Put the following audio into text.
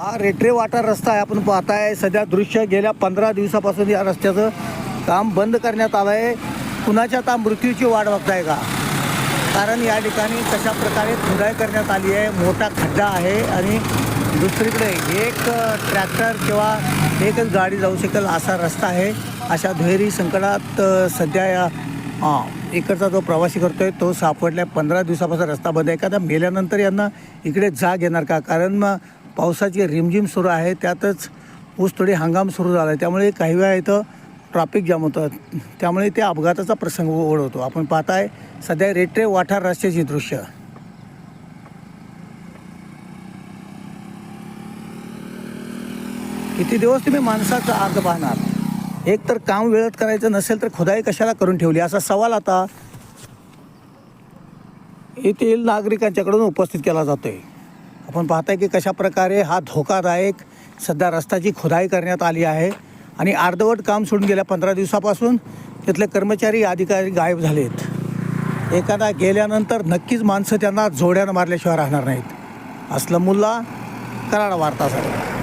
हा रेट्रे वाटा रस्ता आहे. आपण पाहताय सध्या दृश्य गेल्या पंधरा दिवसापासून या रस्त्याचं काम बंद करण्यात आलं आहे. कुणाच्या आता मृत्यूची वाट बघताय का? कारण या ठिकाणी कशा प्रकारे खुदाई करण्यात आली आहे मोठा खड्डा आहे आणि दुसरीकडे एक ट्रॅक्टर किंवा एकच गाडी जाऊ शकेल असा रस्ता आहे. अशा दुहेरी संकटात सध्या या हां इकडचा जो प्रवासी करतो आहे तो सापडल्या पंधरा दिवसापासून रस्ता बंद आहे. एखादा मेल्यानंतर यांना इकडे जाग येणार का? कारण मग पावसाची रिमझिम सुरू आहे त्यातच ऊस थोडी हंगाम सुरू झाला आहे त्यामुळे काही वेळा इथं ट्रॅफिक जाम होतं. त्यामुळे ते अपघाताचा प्रसंग ओढवतो. आपण पाहताय सध्या रेट्रे वाठार रस्त्याची दृश्य. किती दिवस तुम्ही माणसाचा अर्ज पाहणार? एक तर काम वेळेत करायचं नसेल तर खुदाई कशाला करून ठेवली? असा सवाल आता येथील नागरिकांच्याकडून उपस्थित केला जातोय. आपण पाहताय की कशा प्रकारे हा धोकादायक सध्या रस्त्याची खुदाई करण्यात आली आहे. आणि अर्धवट काम सोडून गेल्या पंधरा दिवसापासून तिथले कर्मचारी अधिकारी गायब झालेत. एखादा गेल्यानंतर नक्कीच माणसं त्यांना जोड्यानं मारल्याशिवाय राहणार नाहीत. असलं मुल्ला कराड वार्तासाठी